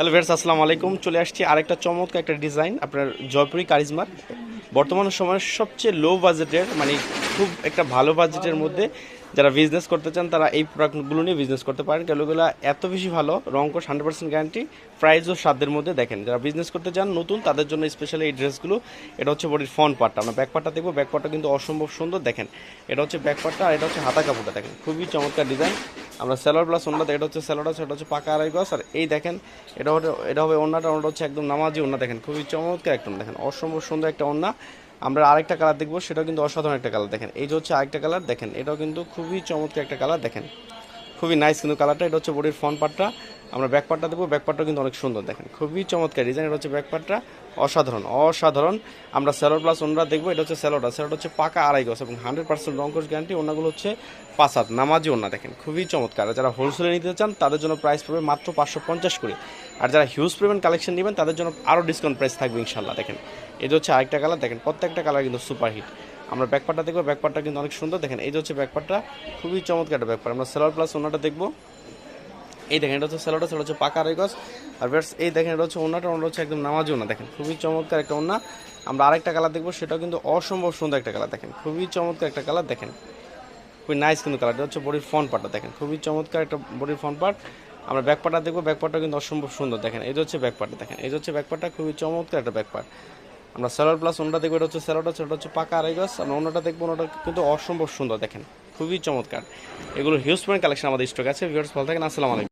Hello ভেরস আসসালামু আলাইকুম। চলে আসছি আরেকটা চমৎকার একটা ডিজাইন আপনার জয়পুরি কারিজমার। বর্তমান সময়ের সবচেয়ে লো বাজেটের মানে খুব একটা ভালো বাজেটের মধ্যে যারা বিজনেস করতে চান, তারা এই প্রোডাক্টগুলো নিয়ে বিজনেস করতে পারেন। কেগুলো এত বেশি ভালো রঙ্কশ হান্ড্রেড পার্সেন্ট গ্যারান্টি প্রাইসও সাধ্যের মধ্যে দেখেন। যারা বিজনেস করতে চান, নতুন, তাদের জন্য স্পেশালি এই ড্রেসগুলো এটা হচ্ছে বডির ফ্রন্ট পার্টটা আমরা ব্যাক পার্টটা দেখব ব্যাক পার্টটা কিন্তু অসম্ভব সুন্দর দেখেন। এটা হচ্ছে ব্যাক পার্টটা আর এটা হচ্ছে হাতা কাপড়টা দেখেন। খুবই চমৎকার ডিজাইন আমরা সেলার প্লাস ওনাটা এটা হচ্ছে আছে এটা হচ্ছে পাকা আড়াই গজ, আর এই দেখেন, এটা হবে এটা হবে ওনাটা ওনাটা হচ্ছে একদম নামাজি ওনা দেখেন, খুবই চমৎকার একটা দেখেন, অসম্ভব সুন্দর একটা ওনা আমরা আরেকটা কালার দেখব, সেটাও কিন্তু অসাধারণ একটা কালার দেখেন, এই যে হচ্ছে আরেকটা কালার দেখেন, এটাও কিন্তু খুবই চমৎকার একটা কালার দেখেন। খুবই নাইস কিন্তু কালারটা এটা হচ্ছে বডির ফ্রন্ট পার্টটা আমরা ব্যাক পার্টটা দেবো ব্যাক পার্টটা কিন্তু অনেক সুন্দর দেখেন। খুবই চমৎকার ডিজাইন এটা হচ্ছে ব্যাক পার্টটা অসাধারণ অসাধারণ। আমরা স্যালোড প্লাস ওনরা দেখব, এটা হচ্ছে স্যালোডা স্যালোড হচ্ছে পাকা আড়াই গছ এবং হান্ড্রেড পার্সেন্ট রঙ্কশ গ্যারান্টি ওনাগুলো হচ্ছে পাঁচ হাত, নামাজি ওনা দেখেন। খুবই চমৎকার। যারা হোলসেলে নিতে চান, তাদের জন্য প্রাইস পড়বে মাত্র পাঁচশো পঞ্চাশ করে। আর যারা হিউজ পরিমাণ কালেকশন নেবেন, তাদের জন্য আরও ডিসকাউন্ট প্রাইস থাকবে ইনশাল্লাহ দেখেন। এটা হচ্ছে আরেকটা কালার দেখেন প্রত্যেকটা কালার কিন্তু সুপার হিট আমরা ব্যাকপারটা দেখব ব্যাকপারটা কিন্তু অনেক সুন্দর। দেখেন, এই যে হচ্ছে ব্যাকপারটা খুবই চমৎকার একটা ব্যাকপার আমরা সেলার প্লাস ওনাটা দেখব। এই দেখেন, এটা হচ্ছে স্যালোটা সেটা হচ্ছে পাকা রেগস আর বেশ এই দেখেন, এটা হচ্ছে ওনাটা ওনাটা হচ্ছে একদম নামাজি ওনা। দেখেন, খুবই চমৎকার একটা ওনা। আমরা আরেকটা কালার দেখব, সেটাও কিন্তু অসম্ভব সুন্দর একটা কালার। দেখেন, খুবই চমৎকার একটা কালার। দেখেন, খুবই নাইস কিন্তু কালারটা। হচ্ছে বডির ফ্রন্ট পার্টটা দেখেন, খুবই চমৎকার একটা বডির ফ্রন্ট পার্ট আমরা ব্যাক পার্টটা দেখব ব্যাক পার্টটা কিন্তু অসম্ভব সুন্দর। দেখেন, এই যে হচ্ছে ব্যাক পার্টটা দেখেন, এই যে হচ্ছে ব্যাক পার্টটা খুবই চমৎকার একটা ব্যাক পার্ট আমরা স্যালোর প্লাস ওনাটা দেখব, এটা হচ্ছে স্যালোডটা সেটা হচ্ছে পাকা আড়াই গাছ আর ওনাটা দেখব ওটা কিন্তু অসম্ভব সুন্দর, দেখেন। খুবই চমৎকার। এগুলো হিউজ পয়েন্ট কালেকশন আমাদের স্টক আছে ভিউয়ার্স ভালো থাকেন, আসসালামু আলাইকুম।